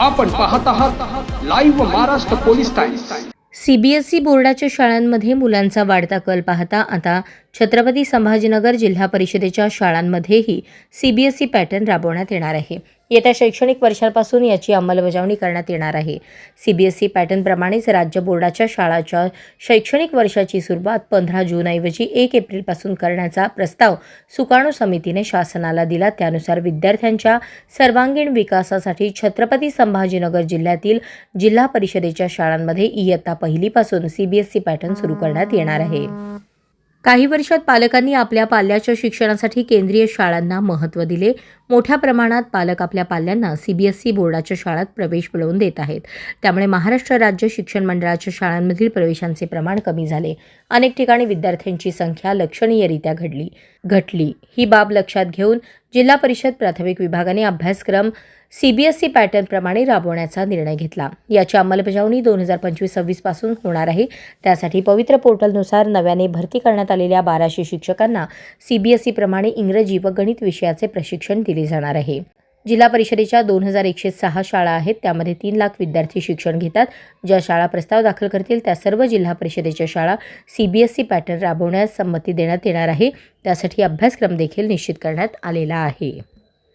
आपण पाहत आहात live Maharashtra police Times CBSE बोर्डाच्या शाळांमध्ये मुलांचा वाढता कल पाहता आता छत्रपती संभाजीनगर जिल्हा परिषदेच्या शाळांमध्येही सीबीएसई पॅटर्न राबवण्यात येणार आहे. येत्या शैक्षणिक वर्षापासून याची अंमलबजावणी करण्यात येणार आहे. सीबीएसई पॅटर्नप्रमाणेच राज्य बोर्डाच्या शाळाच्या शैक्षणिक वर्षाची सुरुवात पंधरा जूनऐवजी एक एप्रिलपासून करण्याचा प्रस्ताव सुकाणू समितीने शासनाला दिला. त्यानुसार विद्यार्थ्यांच्या सर्वांगीण विकासासाठी छत्रपती संभाजीनगर जिल्ह्यातील जिल्हा परिषदेच्या शाळांमध्ये इयत्ता पहिलीपासून सीबीएसई पॅटर्न सुरू करण्यात येणार आहे. काही वर्षात पालकांनी आपल्या पाल्याच्या शिक्षणासाठी केंद्रीय शाळांना महत्त्व दिले. मोठ्या प्रमाणात पालक आपल्या पाल्यांना सीबीएसई बोर्डाच्या शाळात प्रवेश मिळवून देत आहेत. त्यामुळे महाराष्ट्र राज्य शिक्षण मंडळाच्या शाळांमधील प्रवेशांचे प्रमाण कमी झाले. अनेक ठिकाणी विद्यार्थ्यांची संख्या लक्षणीयरित्या घडली. घटली. ही बाब लक्षात घेऊन जिल्हा परिषद प्राथमिक विभागाने अभ्यासक्रम सीबीएसई पॅटर्नप्रमाणे राबवण्याचा निर्णय घेतला. याची अंमलबजावणी दोन हजार पंचवीस सव्वीसपासून होणार आहे. त्यासाठी पवित्र पोर्टलनुसार नव्याने भरती करण्यात आलेल्या बाराशे शिक्षकांना सीबीएसई प्रमाणे इंग्रजी व गणित विषयाचे प्रशिक्षण दिले जाणार आहे. जिल्हा परिषदेच्या दोन हजार एकशे सहा शाळा आहेत. त्यामध्ये तीन लाख विद्यार्थी शिक्षण घेतात. ज्या शाळा प्रस्ताव दाखल करतील त्या सर्व जिल्हा परिषदेच्या शाळा सीबीएसई पॅटर्न राबवण्यास संमती देण्यात येणार आहे. त्यासाठी अभ्यासक्रम देखील निश्चित करण्यात आलेला आहे.